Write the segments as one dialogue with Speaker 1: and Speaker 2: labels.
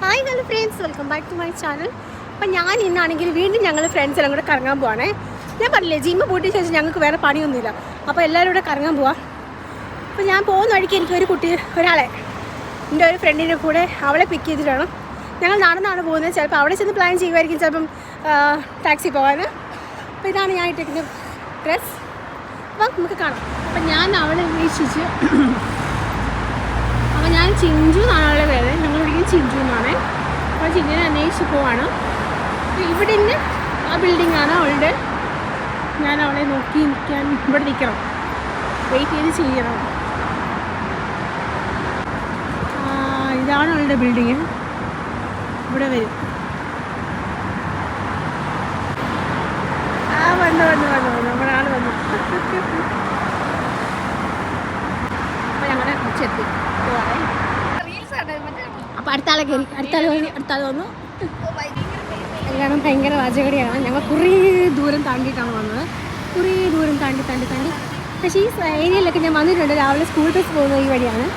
Speaker 1: Hi hello friends welcome back to my channel അപ്പം ഞാൻ ഇന്നാണെങ്കിൽ വീണ്ടും ഞങ്ങൾ ഫ്രണ്ട്സ് എല്ലാം കൂടെ കറങ്ങാൻ പോവാണേ. ഞാൻ പറഞ്ഞില്ലേ ജിമ്മ് പൂട്ടിയ ശേഷം ഞങ്ങൾക്ക് വേറെ പണിയൊന്നുമില്ല. അപ്പോൾ എല്ലാവരും കൂടെ കറങ്ങാൻ പോവാം. അപ്പോൾ ഞാൻ പോകുന്ന വഴിക്ക് എനിക്ക് ഒരു കുട്ടി ഒരാളെ എന്റെ ഒരു ഫ്രണ്ടിന്റെ കൂടെ അവളെ പിക്ക് ചെയ്തിട്ട് വേണം. ഞങ്ങൾ നടന്നാണ് പോകുന്നത്. ചിലപ്പോൾ അവിടെ ചെന്ന് പ്ലാൻ ചെയ്യുമായിരിക്കും ചിലപ്പം ടാക്സി പോകാൻ അപ്പോൾ ഇതാണ് ഞാൻ ഇട്ടിരിക്കുന്ന ഡ്രസ് അപ്പം നമുക്ക് കാണാം. അപ്പം ഞാൻ അവളെ അന്വേഷിച്ച് അപ്പോൾ ഞാൻ ചിഞ്ചു എന്നാണ് വിളിക്കുന്നത് ചിഞ്ചു എന്നാണ് അപ്പോൾ ചിഞ്ചുവിനെ അന്വേഷിച്ച് പോവാണ്. ഇവിടെ നിന്ന് ആ ബിൽഡിംഗ് ആണ് അവളുടെ. ഞാൻ അവളെ നോക്കി നിൽക്കാൻ ഇവിടെ നിൽക്കണം. വെയിറ്റ് ചെയ്ത് ചെയ്യണം. ഇതാണ് അവളുടെ ബിൽഡിങ്. ഇവിടെ വരും. ആ വന്നു വന്നു വന്നു വന്നു. നമ്മുടെ ആൾ വന്നു. അപ്പോൾ ഞങ്ങളുടെ കുറച്ചെത്തി അപ്പോൾ അടുത്ത ആളെ കയറി അടുത്ത ആൾ അടുത്ത ആൾ വന്നു. എല്ലാം ഭയങ്കര വാചകടിയാണ്. ഞങ്ങൾ കുറേ ദൂരം താണ്ടിയിട്ടാണ് വന്നത്. കുറേ ദൂരം താണ്ടി താണ്ടി താണ്ടി. പക്ഷേ ഈ ഏരിയയിലൊക്കെ ഞാൻ വന്നിട്ടുണ്ട്. രാവിലെ സ്കൂൾ ബസ് പോകുന്നത് ഈ വഴിയാണ്.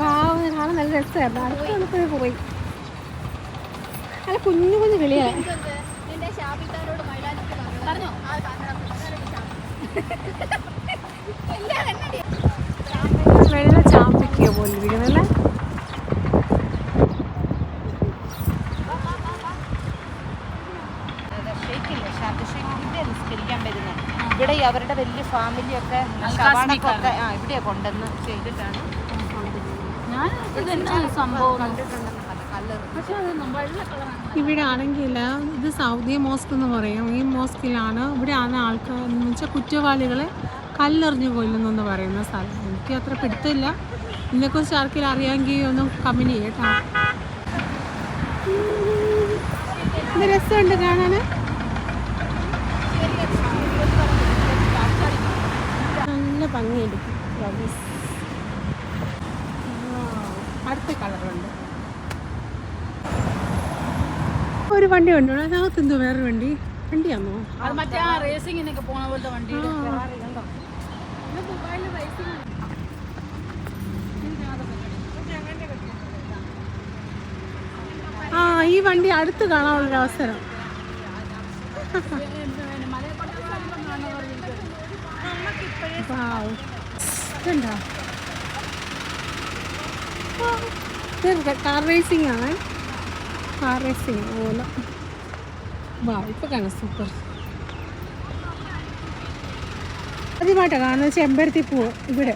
Speaker 1: വാവ് കാണാൻ നല്ല രസമായിരുന്നു അടുത്ത് നമുക്ക് പോയി അല്ല കുഞ്ഞു കുഞ്ഞു കിളിയാണ് വെള്ള ചാമ്പിക്കോ പോലെ ഇരിക്കുന്നല്ലേ
Speaker 2: ഇവിടെ അവരുടെ വലിയ ഫാമിലിയൊക്കെ ഷവാണക്കൊക്കെ ആ ഇവിടെ കൊണ്ടുവന്ന് ചെയ്തിട്ടാണ്. കണ്ടിട്ടുണ്ടെന്ന്
Speaker 1: ഇവിടെ ആണെങ്കിൽ ഇത് സൗദി മോസ്ക് എന്ന് പറയും. ഈ മോസ്കിലാണ് ഇവിടെ ആണ് ആൾക്കാർ എന്ന് വെച്ചാൽ കുറ്റവാളികളെ കല്ലെറിഞ്ഞു കൊല്ലുന്നെന്ന് പറയുന്ന സ്ഥലം. എനിക്ക് അത്ര പിടുത്തമില്ല. ഇതിനെക്കുറിച്ച് ആർക്കെങ്കിലും അറിയാമെങ്കിൽ ഒന്ന് കമ്പനി ഇത് രസമുണ്ട് കാണാൻ നല്ല ഭംഗിയുണ്ട്. അടുത്ത കളറുണ്ട് ഒരു വണ്ടി ഉണ്ട് അതിനകത്ത് എന്തോ വേറൊരു വണ്ടി. വണ്ടിയാണോ
Speaker 3: അത് മറ്റേ ആ റേസിങ്ങിനൊക്കെ പോണ പോലത്തെ വണ്ടി
Speaker 1: ആ. ഈ വണ്ടി അടുത്ത് കാണാനുള്ള അവസരം. Wow. കാർ റേസിംഗ് ആണ്. കാർ റേസിംഗ് പോലെ. വാ ഇപ്പോൾ കാണാം. സൂപ്പർ ആദ്യമായിട്ടാണ് കാണുന്നത്. ചെമ്പരത്തി പൂവ്. ഇവിടെ.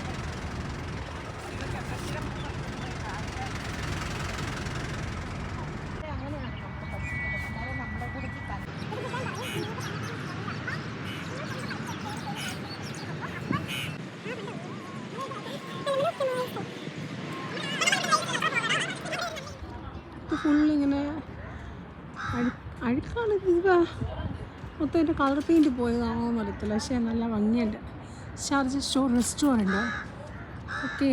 Speaker 1: ഇത് മൊത്തം എന്റെ കളർ പെയിന്റ് പോയതാണോ എന്ന് അറിയത്തില്ല. പക്ഷേ നല്ല ഭംഗിയുണ്ട്. ഷാർജ സ്റ്റോർ റെസ്റ്റോറന്റ് ഓക്കെ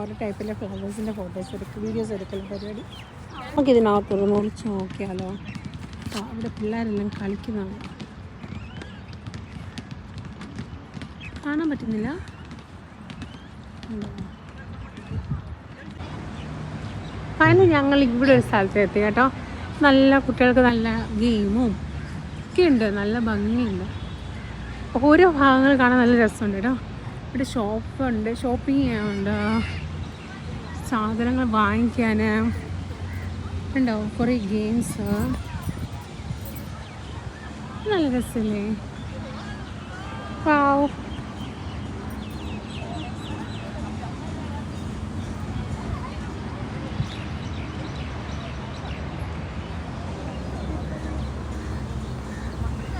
Speaker 1: ഓരോ ടൈപ്പിലെ ഫ്ലവേഴ്സിന്റെ ഫോട്ടോസ് എടുക്കും വീഡിയോസ് എടുക്കുന്ന പരിപാടി. നമുക്ക് ഇതിനകത്തൊന്ന് മുറിച്ച് നോക്കിയാലോ? അവിടെ പിള്ളേരെല്ലാം കളിക്കുന്നതാണ് കാണാൻ പറ്റുന്നില്ല? അതിന് ഞങ്ങൾ ഇവിടെ ഒരു സ്ഥലത്ത് എത്തി കേട്ടോ. നല്ല കുട്ടികൾക്ക് നല്ല ഗെയിമും ഒക്കെ ഉണ്ട്. നല്ല ഭംഗിയുണ്ട്. ഓരോ ഭാഗങ്ങൾ കാണാൻ നല്ല രസമുണ്ട് കേട്ടോ. ഇവിടെ ഷോപ്പുണ്ട് ഷോപ്പിംഗ് ചെയ്യാനുണ്ട് സാധനങ്ങൾ വാങ്ങിക്കാൻ ഉണ്ടോ? കുറേ ഗെയിംസ് നല്ല രസമല്ലേ പാവ്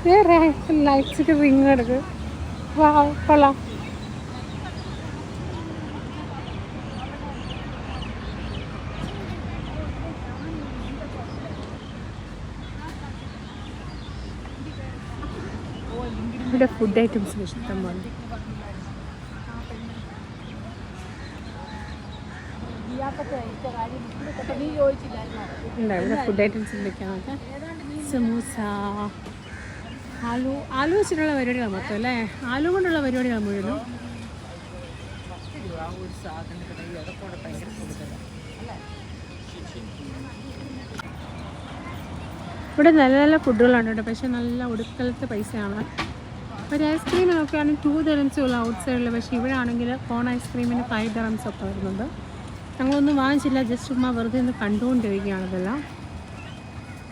Speaker 1: വേറെ ലൈറ്റ്സൊക്കെ റിങ് എടുക്കും. വാ കൊള്ളാം. ഇവിടെ ഫുഡ് ഐറ്റംസ് ഇഷ്ടം പോലെ ഇവിടെ ഫുഡ് ഐറ്റംസ് എന്തൊക്കെയാണൊക്കെ സമൂസ ആലു ആലു വെച്ചിട്ടുള്ള പരിപാടികൾ മൊത്തം അല്ലേ? ആലു കൊണ്ടുള്ള പരിപാടികൾ മുഴുവനും. ഇവിടെ നല്ല നല്ല ഫുഡുകളുണ്ട് കേട്ടോ. പക്ഷെ നല്ല ഒടുക്കലത്തെ പൈസയാണ്. ഒരു ഐസ്ക്രീമിനൊക്കെ ആണെങ്കിൽ ടു ദറംസേ ഉള്ളൂ ഔട്ട് സൈഡിൽ പക്ഷേ ഇവിടെ ആണെങ്കിൽ കോൺ ഐസ്ക്രീമിന് ഫൈവ് ദറംസ് ഒക്കെ വരുന്നുണ്ട്. ഞങ്ങളൊന്നും വാങ്ങിച്ചില്ല ജസ്റ്റ് ഉമ്മ വെറുതെ ഒന്ന് കണ്ടുകൊണ്ടിരിക്കുകയാണ് ഇതെല്ലാം.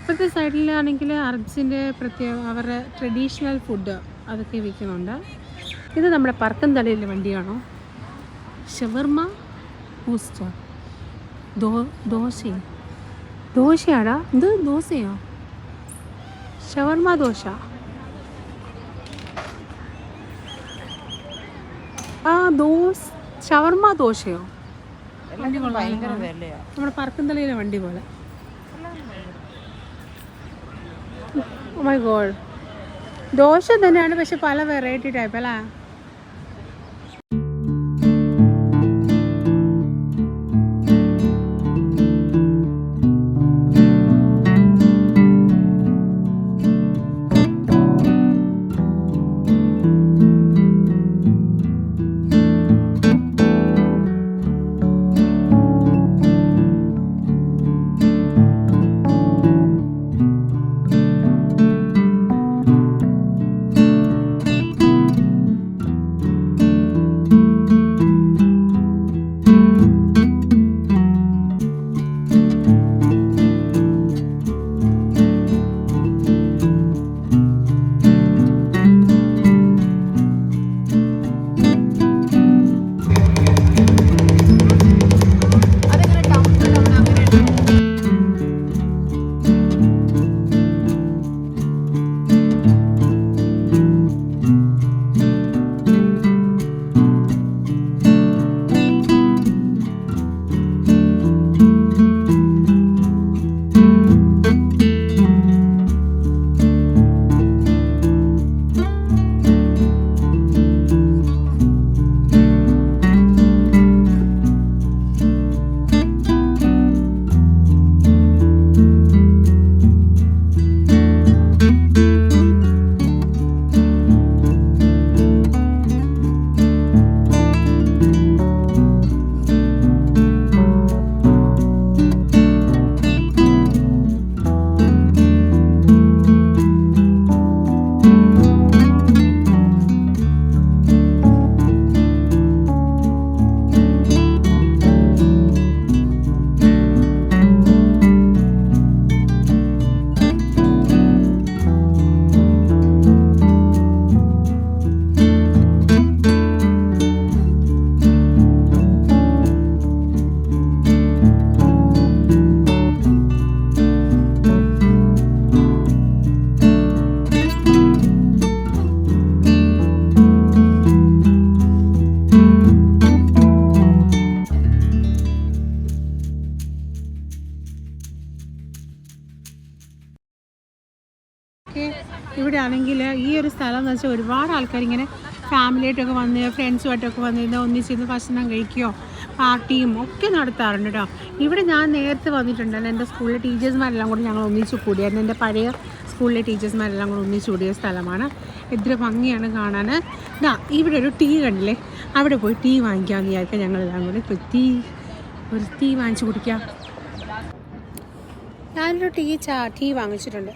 Speaker 1: ഇപ്പോഴത്തെ സൈഡിലാണെങ്കിൽ അറബ്സിന്റെ പ്രത്യേക അവരുടെ ട്രഡീഷണൽ ഫുഡ് അതൊക്കെ വിൽക്കുന്നുണ്ട്. ഇത് നമ്മുടെ പറക്കം തലയിലെ വണ്ടിയാണോ? ഷവർമ പൂസ്റ്റ. ദോ ദോശ. ദോശയാടാ? ഇത് ദോശയോ? ഷവർമ ദോശ. ആ ദോശ ഷവർമ ദോശയോ?
Speaker 2: ഭയങ്കര വിലയാ.
Speaker 1: നമ്മുടെ പറക്കുംതലയിലെ വണ്ടി പോലെ. മൈ ഗോഡ് ദോശ തന്നെയാണ് പക്ഷെ പല വെറൈറ്റി ടൈപ്പ് അല്ലേ? ആണെങ്കിൽ ഈ ഒരു സ്ഥലം എന്ന് വെച്ചാൽ ഒരുപാട് ആൾക്കാർ ഇങ്ങനെ ഫാമിലിയായിട്ടൊക്കെ വന്ന് ഫ്രണ്ട്സുമായിട്ടൊക്കെ വന്നിരുന്ന് ഒന്നിച്ചിരുന്ന് ഭക്ഷണം കഴിക്കുകയോ പാർട്ടിയും ഒക്കെ നടത്താറുണ്ട് കേട്ടോ ഇവിടെ ഞാൻ നേരത്തെ വന്നിട്ടുണ്ടായിരുന്നു. എന്റെ സ്കൂളിലെ ടീച്ചേഴ്സ്മാരെല്ലാം കൂടി ഞങ്ങൾ ഒന്നിച്ച് കൂടിയായിരുന്നു. എന്റെ പഴയ സ്കൂളിലെ ടീച്ചേഴ്സ്മാരെല്ലാം കൂടി ഒന്നിച്ച് കൂടിയ സ്ഥലമാണ്. എത്ര ഭംഗിയാണ് കാണാൻ. ഇതാ ഇവിടെ ഒരു ടീ കണ്ടില്ലേ? അവിടെ പോയി ടീ വാങ്ങിക്കാമെന്ന് വിചാരിക്കാം ഞങ്ങളെല്ലാം കൂടി ഇപ്പോൾ ടീ ഒരു ടീ വാങ്ങിച്ച് കുടിക്കാം. ഞാനൊരു ടീ ചാ ടീ വാങ്ങിച്ചിട്ടുണ്ട്.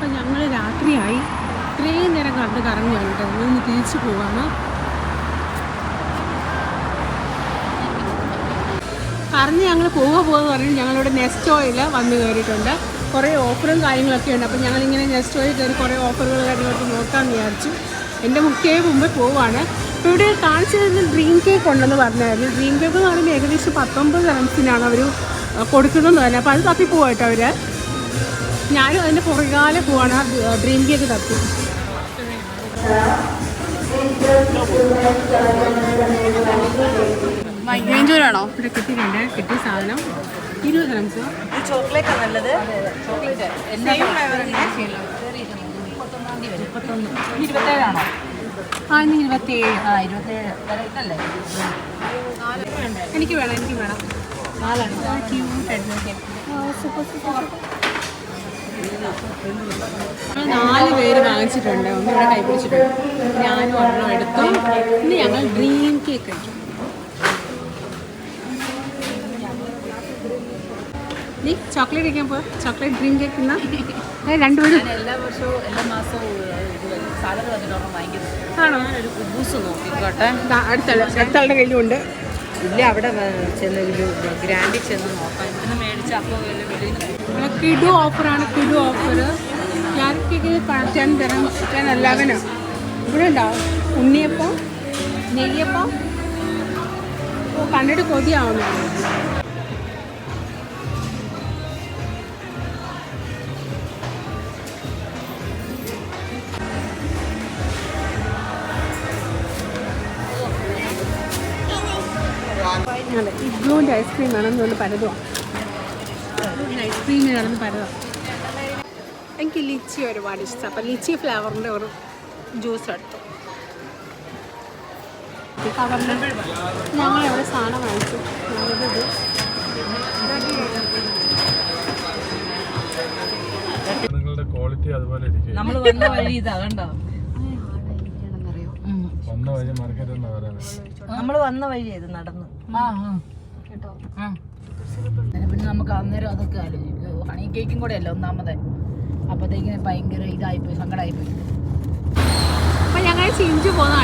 Speaker 1: അപ്പം ഞങ്ങൾ രാത്രിയായി. ഇത്രയും നേരം കണ്ട് കറങ്ങി കേട്ടോ ഒന്ന് തിരിച്ചു പോവാണ് കറഞ്ഞ് ഞങ്ങൾ പോവുക പോകുക പറഞ്ഞ് ഞങ്ങളിവിടെ നെസ്റ്റോയിൽ വന്ന് കയറിയിട്ടുണ്ട്. കുറേ ഓഫറും കാര്യങ്ങളൊക്കെ ഉണ്ട്. അപ്പം ഞങ്ങളിങ്ങനെ നെസ്റ്റോയിൽ കയറി കുറേ ഓഫറുകൾ കാര്യങ്ങളൊക്കെ നോക്കാമെന്ന് വിചാരിച്ചു. എന്റെ മുഖ്യ മുമ്പ് പോവാണ്. ഇവിടെ കാണിച്ചത് ഡ്രീം കേക്ക് ഉണ്ടെന്ന് പറഞ്ഞായിരുന്നു. ഡ്രീം കേക്ക് എന്ന് പറയുമ്പോൾ ഏകദേശം പത്തൊമ്പത് റൺസിനാണ് അവർ കൊടുക്കുന്നതെന്ന് പറഞ്ഞാൽ അപ്പോൾ അത് തപ്പി പോവാട്ടോ അവർ ഞാനും അതിന്റെ പുറകാലെ പോവാണ്. ആ ഡ്രീം കേക്ക് തപ്പി. മൈഗ്രേഞ്ചൂരാണോ ഇവിടെ കിട്ടിയിട്ടുണ്ട്. കിട്ടിയ സാധനം. ഇരുപത് റൺസ്
Speaker 2: ചോക്ലേറ്റ് നല്ലത്? ചോക്ലേറ്റ് ഇരുപത്തേഴാണോ
Speaker 1: ആ ഇന്ന് ഇരുപത്തിയേഴ്
Speaker 2: ആ ഇരുപത്തേഴ്. വരെ ഇതല്ലേ?
Speaker 1: എനിക്ക് വേണം എനിക്ക് വേണം. നാലാണ്? സൂപ്പർ സൂപ്പർ നാല് പേര് വാങ്ങിച്ചിട്ടുണ്ട്. ഒന്ന് ഇവിടെ കൈപിടിച്ചിട്ടുണ്ട് ഞാനും ഒരെണ്ണം എടുത്തു. ഇനി ഞങ്ങൾ ഡ്രീം കേക്ക് കഴിക്കും നീ ചോക്ലേറ്റ് കഴിക്കാൻ പോവാ ചോക്ലേറ്റ് ഡ്രീം കേക്ക് എന്നാ രണ്ടുപേരും.
Speaker 3: എല്ലാ വർഷവും എല്ലാ മാസവും അടുത്തയാളുടെ
Speaker 1: ആണോ?
Speaker 2: ഒരു കുബൂസ് നോക്കിക്കോട്ടെ.
Speaker 1: അടുത്താളുടെ കയ്യിലുണ്ട്.
Speaker 2: ഇല്ല അവിടെ ചെന്ന് ഗ്രാൻഡിൽ ചെന്ന് നോക്കാം. ഇന്ന് മേടിച്ച അപ്പോൾ വെളിയിൽ
Speaker 1: കിഡു ഓഫറാണ് കിടു ഓഫർ ക്യാരറ്റ് ടെൻ തരം ടെൻ അലവന് ഇവിടെ ഉണ്ടാവും ഉണ്ണിയപ്പം നെയ്യപ്പം? കണ്ടിട്ട് കൊതിയാവുന്നു. ഇഗ്ലൂന്റെ ഐസ്ക്രീം വേണമെന്ന് പലതും. ഐസ്ക്രീം പറയാം എനിക്ക് ലിച്ചി ഒരുപാട് ഇഷ്ടം. അപ്പം ലിച്ചി ഫ്ലേവറിന്റെ ഒരു ജ്യൂസ് എടുത്തു. കവറിന് ഞങ്ങൾ സാധനം വാങ്ങിച്ചു.
Speaker 4: നിങ്ങളുടെ ക്വാളിറ്റി അതുപോലെ ഇരിക്കും.
Speaker 3: നമ്മൾ വന്ന വഴി
Speaker 4: വന്ന വഴി മാർക്കറ്റ്
Speaker 2: നമ്മൾ വന്ന വഴി ഇത് നടന്നു.
Speaker 3: ആ കേട്ടോ പിന്നെ നമുക്ക് അന്നേരം അതൊക്കെ ആലോചിക്കും. ഹണി കേക്കും കൂടെ അല്ല ഒന്നാമത്. അപ്പത്തേക്കിന് ഭയങ്കര ഇതായിപ്പോയി സങ്കടമായിപ്പോയി
Speaker 1: അപ്പം ഞങ്ങൾ ചിഞ്ചു പോകുന്ന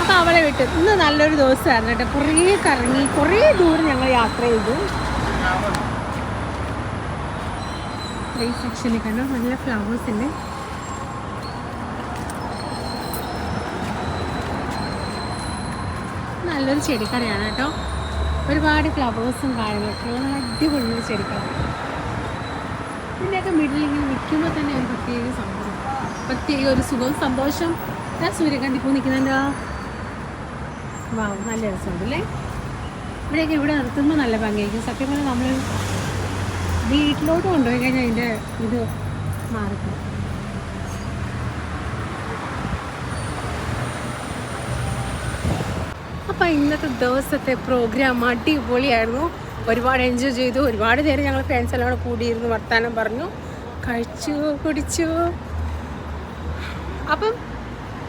Speaker 1: അപ്പൊ അവളെ വിട്ടു. ഇന്ന് നല്ലൊരു ദിവസമായിരുന്നു കേട്ടോ. കുറേ കറങ്ങി കുറേ ദൂരം ഞങ്ങൾ യാത്ര ചെയ്തു. ഈ സെക്ഷനിൽ കണ്ടോ? നല്ല ഫ്ലവേഴ്സ് ഉണ്ട്. നല്ലൊരു ചെടിക്കടയാണ് കേട്ടോ. ഒരുപാട് ഫ്ലവേഴ്സും കാര്യങ്ങളൊക്കെ നല്ല അടിപൊളി ചെടിക്കട ഇതിന്റെയൊക്കെ മിഡിൽ ഇങ്ങനെ നിൽക്കുമ്പോൾ തന്നെ ഒരു പ്രത്യേക സംഭവം പ്രത്യേക ഒരു സുഖവും സന്തോഷം ഞാൻ സൂര്യകാന്തി പൂ നിൽക്കുന്നുണ്ടോ? വാ നല്ല രസമുണ്ട് അല്ലേ ഇവിടെയൊക്കെ ഇവിടെ നിർത്തുമ്പോൾ നല്ല ഭംഗിയായിരിക്കും. സത്യം പറഞ്ഞാൽ നമ്മൾ വീട്ടിലോട്ട് കൊണ്ടുപോയി കഴിഞ്ഞാൽ അതിന്റെ ഇത് മാറിക്കും അപ്പോൾ ഇന്നത്തെ ദിവസത്തെ പ്രോഗ്രാം അടിപൊളിയായിരുന്നു. ഒരുപാട് എൻജോയ് ചെയ്തു. ഒരുപാട് നേരം ഞങ്ങൾ ഫ്രണ്ട്സ് എല്ലാം കൂടെ കൂടിയിരുന്നു വർത്താനം പറഞ്ഞു. കഴിച്ചു? കുടിച്ചു? അപ്പം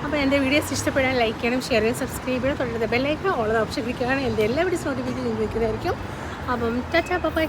Speaker 1: അപ്പം എന്റെ വീഡിയോസ് ഇഷ്ടപ്പെടാൻ ലൈക്ക് ചെയ്യണം ഷെയർ ചെയ്യണം സബ്സ്ക്രൈബ് ചെയ്യണം തൊട്ടടുത്ത ബെല്ലൈക്കാണ് ഓൾ ഓപ്ഷൻ ക്ലിക്ക് ചെയ്യണം. എന്റെ എല്ലാ വീഡിയോസ് നോട്ടിഫിക്കേഷൻ ലഭിക്കുന്നതായിരിക്കും അപ്പം ടാറ്റാ ബൈ